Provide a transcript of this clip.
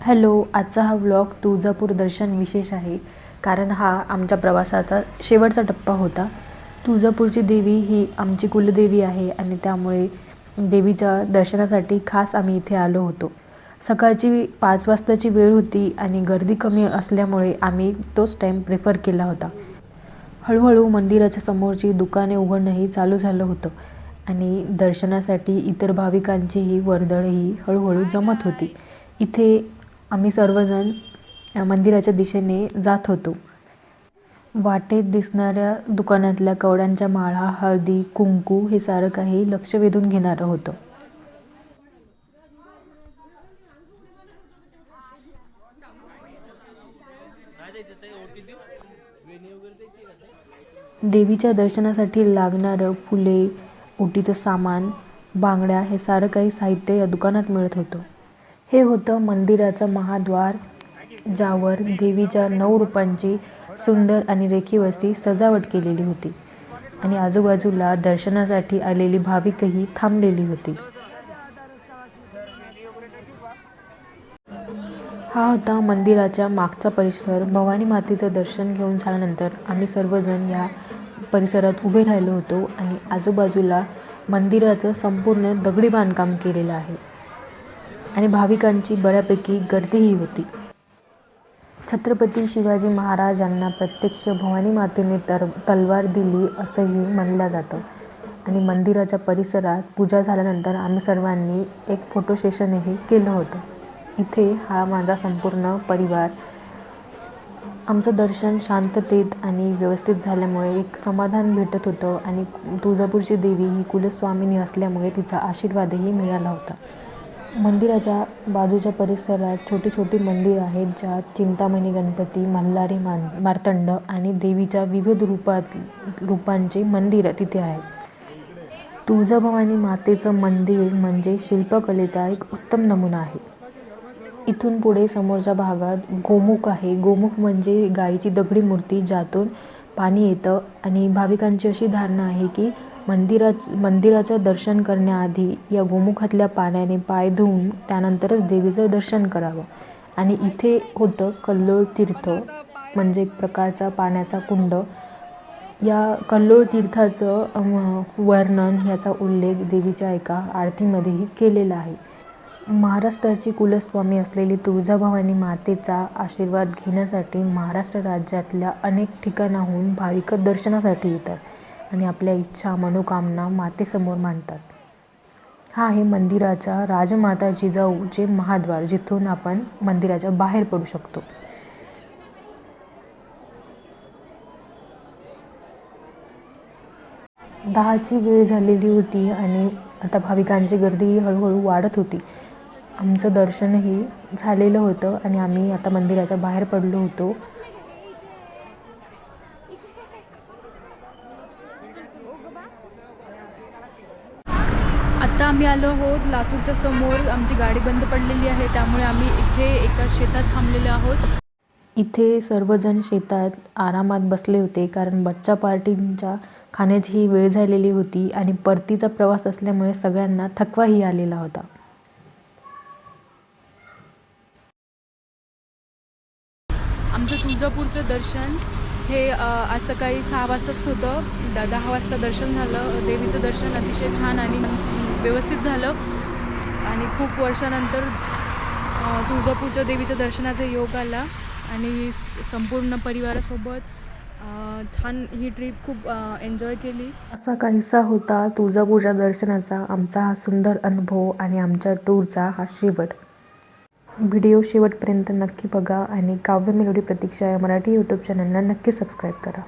Hello आजचा हा vlog Tuljapur दर्शन विशेष आहे. कारण हा आमच्या प्रवासाचा शेवटचा टप्पा होता. तुळजापूरची देवी ही आमची कुलदेवी आहे आणि त्यामुळे देवीच्या दर्शनासाठी खास आम्ही इथे आलो होतो. सकाळची पाच वाजताची वेळ होती आणि गर्दी कमी असल्यामुळे आम्ही तोच टाईम प्रेफर केला होता. हळूहळू मंदिराच्या समोरची दुकाने उघडणंही चालू झालं होतं आणि दर्शनासाठी इतर भाविकांचीही वर्दळही हळूहळू जमत होती. इथे आम्ही सर्वजण मंदिराच्या दिशेने जात होतो. वाटेत दिसणाऱ्या दुकानातल्या कवड्यांच्या माळा हळदी कुंकू हे सारं काही लक्ष वेधून घेणारं होतं. देवीच्या दर्शनासाठी लागणारं फुले ओटीचं सामान बांगड्या हे सारं काही साहित्य या दुकानात मिळत होतं. हे होतं मंदिराचं महाद्वार ज्यावर देवीच्या नऊ रूपांची सुंदर आणि रेखीव अशी सजावट केलेली होती. आणि आजूबाजूला दर्शनासाठी आलेली भाविकही थांबलेली होती. हा होता मंदिराच्या मागचा परिसर. भवानी मातेचं दर्शन घेऊन झाल्यानंतर आम्ही सर्वजण या परिसरात उभे राहिलो होतो आणि आजूबाजूला मंदिराचं संपूर्ण दगडी बांधकाम केलेलं आहे. आणि भाविकांची बऱ्यापैकी गर्दीही होती. छत्रपती शिवाजी महाराजांना प्रत्यक्ष भवानी मातेने तर तलवार दिली असंही म्हणलं जातं. आणि मंदिराच्या परिसरात पूजा झाल्यानंतर आम्ही सर्वांनी एक फोटो सेशनही केलं होतं. इथे हा माझा संपूर्ण परिवार. आमचं दर्शन शांततेत आणि व्यवस्थित झाल्यामुळे एक समाधान भेटत होतं आणि तुळजापूरची देवी ही कुलस्वामिनी असल्यामुळे तिचा आशीर्वादही मिळाला होता. मंदिराच्या बाजूच्या परिसरात छोटी छोटी मंदिर आहेत ज्यात चिंतामणी गणपती मल्हारी मान मार्तंड आणि देवीच्या विविध रूपात रूपांचे मंदिर तिथे आहेत. तुळजाभवानी मातेचं मंदिर म्हणजे शिल्पकलेचा एक उत्तम नमुना आहे. इथून पुढे समोरच्या भागात गोमुख आहे. गोमुख म्हणजे गाईची दगडी मूर्ती ज्यातून पाणी येतं. आणि भाविकांची अशी धारणा आहे की मंदिराच मंदिराचं दर्शन करण्याआधी या गोमुखातल्या पाण्याने पाय धुवून त्यानंतरच देवीचं दर्शन करावं. आणि इथे होतं कल्लोळ तीर्थ म्हणजे एक प्रकारचा पाण्याचा कुंड. या कल्लोळ तीर्थाचं वर्णन याचा उल्लेख देवीच्या एका आरतीमध्येही केलेला आहे. महाराष्ट्राची कुलस्वामी असलेली तुळजाभवानी मातेचा आशीर्वाद घेण्यासाठी महाराष्ट्र राज्यातल्या अनेक ठिकाणाहून भाविक दर्शनासाठी येतात. आणि आपल्या इच्छा मनोकामना मातेसमोर मांडतात. हा आहे मंदिराचा राजमाता जिजाऊचे महाद्वार जिथून आपण मंदिराच्या बाहेर पडू शकतो. दहाची वेळ झालेली होती आणि आता भाविकांची गर्दी हळूहळू वाढत होती. आमचं दर्शनही झालेलं होतं आणि आम्ही आता मंदिराच्या बाहेर पडलो होतो. आता आम्ही आलो आहोत लातूरच्या समोर. आमची गाडी बंद पडलेली आहे त्यामुळे आम्ही इथे एका शेतात थांबलेलो आहोत. इथे सर्वजण शेतात आरामात बसले होते कारण बच्चा पार्टींच्या खाण्याची ही वेळ झालेली होती आणि परतीचा प्रवास असल्यामुळे सगळ्यांना थकवाही आलेला होता. आमचं तुळजापूरचं दर्शन हे आज सकाळी सहा वाजताच होतं दहा वाजता दर्शन झालं. देवीचं दर्शन अतिशय छान आणि व्यवस्थित झालं. आणि खूप वर्षानंतर तुळजापूरच्या देवीचं दर्शनाचा योग आला. आणि संपूर्ण परिवारासोबत छान ही ट्रिप खूप एन्जॉय केली. असा काहीसा होता तुळजापूरच्या दर्शनाचा आमचा हा सुंदर अनुभव आणि आमच्या टूरचा हा शेवट. व्हिडिओ शेवटपर्यंत नक्की बघा आणि काव्य मेलोडी प्रतीक्षा या मराठी यूट्यूब चॅनलला नक्की सबस्क्राईब करा.